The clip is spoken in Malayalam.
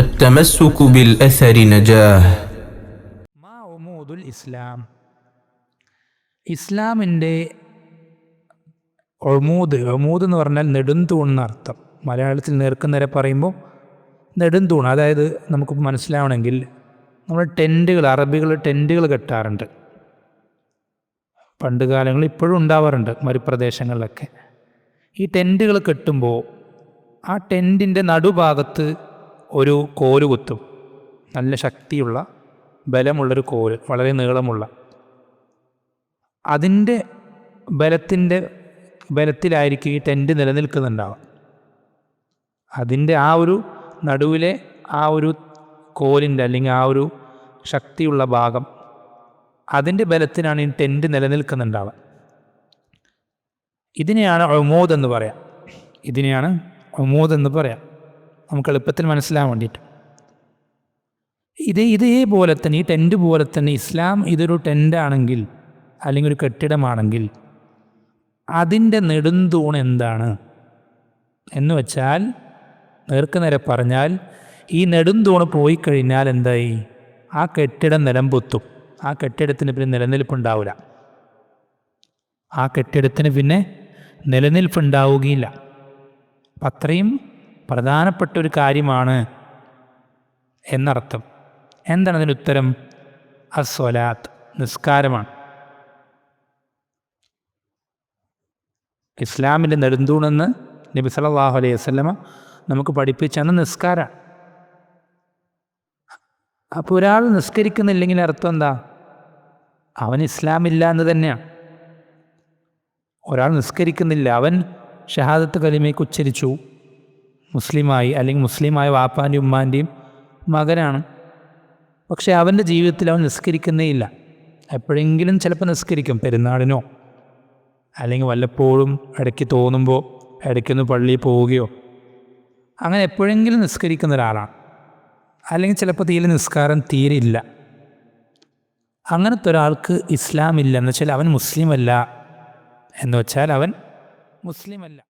التمسك بالأثر نجاه മാ ഉമൂദുൽ ഇസ്ലാം ഇസ്ലാമിൻ്റെ ഒമൂദ് ഒമൂദ് എന്ന് പറഞ്ഞാൽ നെടുന്തൂൺ എന്നർത്ഥം മലയാളത്തിൽ നേർക്കുനേരെ പറയുമ്പോൾ നെടുന്തൂൺ അതായത് നമുക്ക് മനസ്സിലാവണമെങ്കിൽ നമ്മൾ ടെൻറ്റുകൾ അറബികൾ ടെൻറ്റുകൾ കെട്ടാറുണ്ട് പണ്ട് കാലങ്ങളിൽ ഇപ്പോഴും ഉണ്ടാവാറുണ്ട് മരുപ്രദേശങ്ങളിലൊക്കെ ഈ ടെൻറ്റുകൾ കെട്ടുമ്പോൾ ആ ടെൻറ്റിൻ്റെ നടുഭാഗത്ത് ഒരു കോൽ കുത്തും. നല്ല ശക്തിയുള്ള ബലമുള്ളൊരു കോൽ വളരെ നീളമുള്ള. അതിന്റെ ബലത്തിന്റെ ബലത്തിലായിരിക്കും ഈ ടെന്റ് നിലനിൽക്കുന്നുണ്ടാവുക. അതിന്റെ ആ ഒരു നടുവിലെ ആ ഒരു കോലിന്റെ അല്ലെങ്കിൽ ആ ഒരു ശക്തിയുള്ള ഭാഗം അതിന്റെ ബലത്തിനാണ് ഈ ടെന്റ് നിലനിൽക്കുന്നുണ്ടാവുക. ഇതിനെയാണ് ഒമോദ് എന്ന് പറയാം. ഇതിനെയാണ് ഒമോദ് എന്ന് പറയാം. നമുക്ക് എളുപ്പത്തിൽ മനസ്സിലാകാൻ വേണ്ടിയിട്ട്. ഇത് ഇതേപോലെ തന്നെ ഈ ടെന്റ് പോലെ തന്നെ ഇസ്ലാം ഇതൊരു ടെന്റാണെങ്കിൽ അല്ലെങ്കിൽ ഒരു കെട്ടിടമാണെങ്കിൽ അതിന്റെ നെടുന്തൂൺ എന്താണ്? എന്ന് വെച്ചാൽ നേർക്കുനേരെ പറഞ്ഞാൽ ഈ നെടുന്തൂണ് പോയി കഴിഞ്ഞാൽ എന്തായി? ആ കെട്ടിടം നിലമ്പൊത്തും ആ കെട്ടിടത്തിന് പിന്നെ നിലനിൽപ്പുണ്ടാവില്ല ആ കെട്ടിടത്തിന് പിന്നെ നിലനിൽപ്പുണ്ടാവുകയില്ല. അപ്പം അത്രയും പ്രധാനപ്പെട്ട ഒരു കാര്യമാണ് എന്നർത്ഥം. എന്താണ് അതിന് ഉത്തരം? അസ്വലാത്ത് നിസ്കാരമാണ്. ഇസ്ലാമിന്റെ നെടുന്തൂണെന്ന് നബി സല്ലല്ലാഹു അലൈഹി വസ്ലമ നമുക്ക് പഠിപ്പിച്ചെന്ന് നിസ്കാരമാണ്. അപ്പോൾ ഒരാൾ നിസ്കരിക്കുന്നില്ലെങ്കിൽ അർത്ഥം എന്താ? അവൻ ഇസ്ലാമില്ല എന്ന് തന്നെയാണ്. ഒരാൾ നിസ്കരിക്കുന്നില്ല അവൻ ഷഹാദത്ത് കലിമയ്ക്ക് ഉച്ചരിച്ചു. മുസ്ലിമായി അല്ലെങ്കിൽ മുസ്ലിമായ വാപ്പാന്റെയും ഉമ്മാന്റെയും മകനാണ്. പക്ഷേ അവന്റെ ജീവിതത്തിൽ അവൻ നിസ്കരിക്കുന്നേ ഇല്ല. എപ്പോഴെങ്കിലും ചിലപ്പോൾ നിസ്കരിക്കും പെരുന്നാളിനോ അല്ലെങ്കിൽ വല്ലപ്പോഴും ഇടയ്ക്ക് തോന്നുമ്പോൾ ഇടയ്ക്കൊന്ന് പള്ളിയിൽ പോവുകയോ. അങ്ങനെ എപ്പോഴെങ്കിലും നിസ്കരിക്കുന്ന ഒരാളാണ്. അല്ലെങ്കിൽ ചിലപ്പോൾ തീരെ നിസ്കാരം തീരെ ഇല്ല. അങ്ങനത്തെ ഒരാൾക്ക് ഇസ്ലാമില്ല എന്ന് വെച്ചാൽ അവൻ മുസ്ലിമല്ല എന്ന് വെച്ചാൽ അവൻ മുസ്ലിം അല്ല.